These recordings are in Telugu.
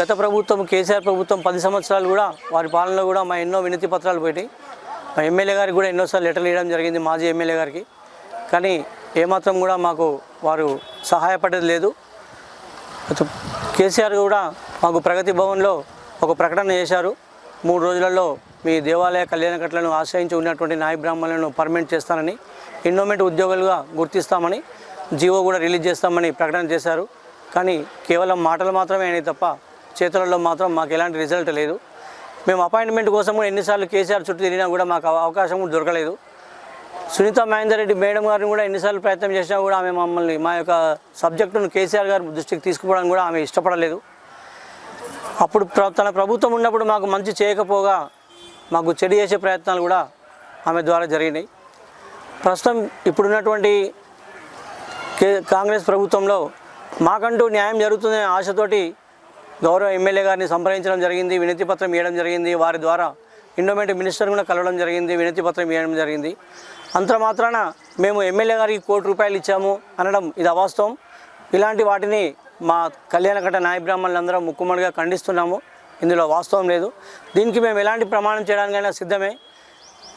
గత ప్రభుత్వం కేసీఆర్ ప్రభుత్వం పది సంవత్సరాలు కూడా వారి పాలనలో కూడా మా ఎన్నో వినతి పత్రాలు పోయినాయి. మా ఎమ్మెల్యే గారికి కూడా ఎన్నోసార్లు లెటర్లు ఇవ్వడం జరిగింది మాజీ ఎమ్మెల్యే గారికి. కానీ ఏమాత్రం కూడా మాకు వారు సహాయపడేది లేదు. కేసీఆర్ కూడా మాకు ప్రగతి భవన్లో ఒక ప్రకటన చేశారు. మూడు రోజులలో మీ దేవాలయ కళ్యాణకట్లను ఆశ్రయించి ఉన్నటువంటి నాయ బ్రాహ్మణులను పర్మనెంట్ చేస్తానని ఇన్నోమెంట్ ఉద్యోగులుగా గుర్తిస్తామని జీవో కూడా రిలీజ్ చేస్తామని ప్రకటన చేశారు. కానీ కేవలం మాటలు మాత్రమే అయినాయి తప్ప చేతులలో మాత్రం మాకు ఎలాంటి రిజల్ట్ లేదు. మేము అపాయింట్మెంట్ కోసం కూడా ఎన్నిసార్లు కేసీఆర్ చుట్టూ తిరిగినా కూడా మాకు అవకాశం కూడా దొరకలేదు. సునీత మహేందర్ రెడ్డి మేడం గారిని కూడా ఎన్నిసార్లు ప్రయత్నం చేసినా కూడా ఆమె మమ్మల్ని మా యొక్క సబ్జెక్టును కేసీఆర్ గారి దృష్టికి తీసుకుపోవడానికి కూడా ఆమె ఇష్టపడలేదు. అప్పుడు ప్ర- తన ప్రభుత్వం ఉన్నప్పుడు మాకు మంచి చేయకపోగా మాకు చెడు చేసే ప్రయత్నాలు కూడా ఆమె ద్వారా జరిగినాయి. ప్రస్తుతం ఇప్పుడున్నటువంటి కే కాంగ్రెస్ ప్రభుత్వంలో మాకంటూ న్యాయం జరుగుతుందనే ఆశతోటి గౌరవ ఎమ్మెల్యే గారిని సంప్రదించడం జరిగింది వినతి పత్రం ఇవ్వడం జరిగింది వారి ద్వారా ఇండోమెంట్ మినిస్టర్ కూడా కలవడం జరిగింది వినతి పత్రం ఇవ్వడం జరిగింది. అంత మాత్రాన మేము ఎమ్మెల్యే గారికి కోటి రూపాయలు ఇచ్చాము అనడం ఇది అవాస్తవం. ఇలాంటి వాటిని మా కళ్యాణకట్ట నాయ బ్రాహ్మణులందరం ముక్కుమడిగా ఖండిస్తున్నాము. ఇందులో వాస్తవం లేదు. దీనికి మేము ఎలాంటి ప్రమాణం చేయడానికైనా సిద్ధమే.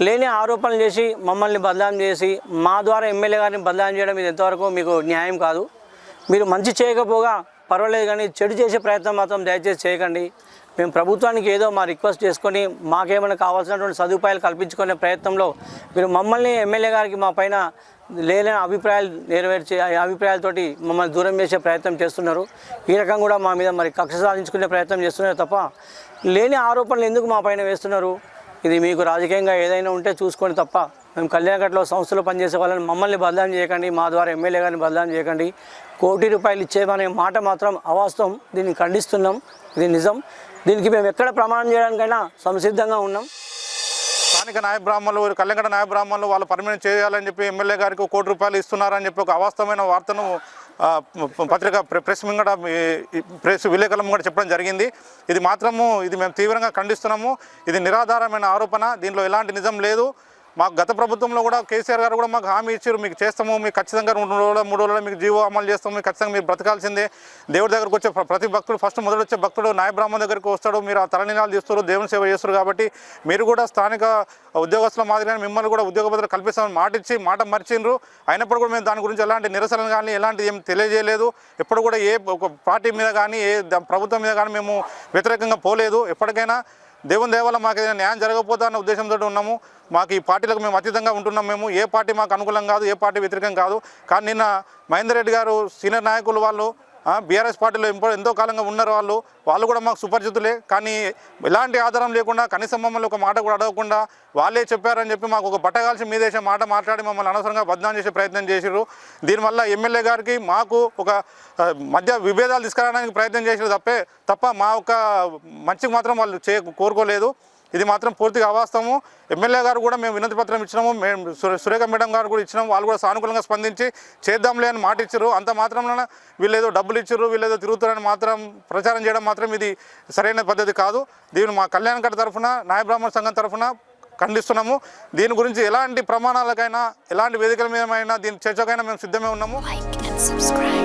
లేని ఆరోపణలు చేసి మమ్మల్ని బదలాం చేసి మా ద్వారా ఎమ్మెల్యే గారిని బదలాం చేయడం ఇది ఎంతవరకు మీకు న్యాయం కాదు. మీరు మంచి చేయకపోగా పర్వాలేదు కానీ చెడు చేసే ప్రయత్నం మాత్రం దయచేసి చేయకండి. మేము ప్రభుత్వానికి ఏదో మా రిక్వెస్ట్ చేసుకొని మాకేమైనా కావాల్సినటువంటి సదుపాయాలు కల్పించుకునే ప్రయత్నంలో మీరు మమ్మల్ని ఎమ్మెల్యే గారికి మా పైన లేని అభిప్రాయాలు నెరవేర్చే అభిప్రాయాలతోటి మమ్మల్ని దూరం చేసే ప్రయత్నం చేస్తున్నారు. ఈ రకంగా కూడా మా మీద మరి కక్ష సాధించుకునే ప్రయత్నం చేస్తున్నారు తప్ప లేని ఆరోపణలు ఎందుకు మా పైన వేస్తున్నారు? ఇది మీకు రాజకీయంగా ఏదైనా ఉంటే చూసుకోండి తప్ప మేము కళ్యాణఘట్లో సంస్థలో పనిచేసే వాళ్ళని మమ్మల్ని బదలాం చేయకండి మా ద్వారా ఎమ్మెల్యే గారిని బదలాం చేయకండి. కోటి రూపాయలు ఇచ్చేమనే మాట మాత్రం అవాస్తవం. దీన్ని ఖండిస్తున్నాం. ఇది నిజం. దీనికి మేము ఎక్కడ ప్రమాణం చేయడానికైనా సంసిద్ధంగా ఉన్నాం. స్థానిక నాయ బ్రాహ్మణులు కళ్యాణ నాయ బ్రాహ్మణులు వాళ్ళు పర్మనెంట్ చేయాలని చెప్పి ఎమ్మెల్యే గారికి కోటి రూపాయలు ఇస్తున్నారని చెప్పి ఒక అవాస్తవమైన వార్తను పత్రిక ప్రె- ప్రెస్ ముంగట ప్రెస్ విలేకరుల ముంగట చెప్పడం జరిగింది. ఇది మాత్రము ఇది మేము తీవ్రంగా ఖండిస్తున్నాము. ఇది నిరాధారమైన ఆరోపణ. దీనిలో ఎలాంటి నిజం లేదు. మాకు గత ప్రభుత్వంలో కూడా కేసీఆర్ గారు కూడా మాకు హామీ ఇచ్చారు మీకు చేస్తాము మీకు ఖచ్చితంగా రెండు రోజుల మూడు రోజుల మీకు జీవో అమలు చేస్తాము మీకు ఖచ్చితంగా మీరు బ్రతకాల్సిందే. దేవుడి దగ్గరకు వచ్చే ప్రతి భక్తుడు ఫస్ట్ మొదలు వచ్చే భక్తుడు నాయబ్రాహ్మణ దగ్గరికి వస్తాడు మీరు ఆ తలనీలాలు తీస్తారు దేవుని సేవ చేస్తారు కాబట్టి మీరు కూడా స్థానిక ఉద్యోగస్తుల మాదిరిగా మిమ్మల్ని కూడా ఉద్యోగ భద్రత కల్పిస్తామని మాట ఇచ్చి మాట మర్చిండ్రు. అయినప్పుడు కూడా మేము దాని గురించి ఎలాంటి నిరసన కానీ ఎలాంటి ఏం తెలియజేయలేదు. ఎప్పుడు కూడా ఏ ఒక పార్టీ మీద కానీ ఏ ప్రభుత్వం మీద కానీ మేము వ్యతిరేకంగా పోలేదు. ఎప్పటికైనా దేవుని దేవాల మాకు ఏదైనా న్యాయం జరగకపోతా అన్న ఉద్దేశంతో ఉన్నాము. మాకు ఈ పార్టీలకు మేము అతీతంగా ఉంటున్నాం మేము. ఏ పార్టీ మాకు అనుకూలం కాదు ఏ పార్టీ వ్యతిరేకం కాదు. కానీ నిన్న మహేందర్ రెడ్డి గారు సీనియర్ నాయకులు వాళ్ళు బీఆర్ఎస్ పార్టీలో ఎంతో ఎంతో కాలంగా ఉన్నారు వాళ్ళు. వాళ్ళు కూడా మాకు సుపరిచితులే కానీ ఎలాంటి ఆధారం లేకుండా కనీసం మమ్మల్ని ఒక మాట కూడా అడగకుండా వాళ్ళే చెప్పారని చెప్పి మాకు ఒక బట్టగాల్సి మీదేసే మాట మాట్లాడి మమ్మల్ని అనవసరంగా బద్నాం చేసే ప్రయత్నం చేశారు దీనివల్ల ఎమ్మెల్యే గారికి మాకు ఒక మధ్య విభేదాలు తీసుకురావడానికి ప్రయత్నం చేసారు తప్పే. తప్ప మా యొక్క మంచికి మాత్రం వాళ్ళు చే కోరుకోలేదు. ఇది మాత్రం పూర్తిగా అవాస్తవము. ఎమ్మెల్యే గారు కూడా మేము వినతి పత్రం ఇచ్చినాము. మేము సురేఖ మేడం గారు కూడా ఇచ్చినాము. వాళ్ళు కూడా సానుకూలంగా స్పందించి చేద్దాంలే అని మాట ఇచ్చారు అంత మాత్రంలో వీళ్ళేదో డబ్బులు ఇచ్చారు వీళ్ళు ఏదో తిరుగుతారని మాత్రం ప్రచారం చేయడం మాత్రం ఇది సరైన పద్ధతి కాదు. దీన్ని మా కళ్యాణ్ తరఫున నాయ బ్రాహ్మణ సంఘం తరఫున ఖండిస్తున్నాము. దీని గురించి ఎలాంటి ప్రమాణాలకైనా ఎలాంటి వేదికల మీద దీని చర్చకైనా మేము సిద్ధమే ఉన్నాము. Like.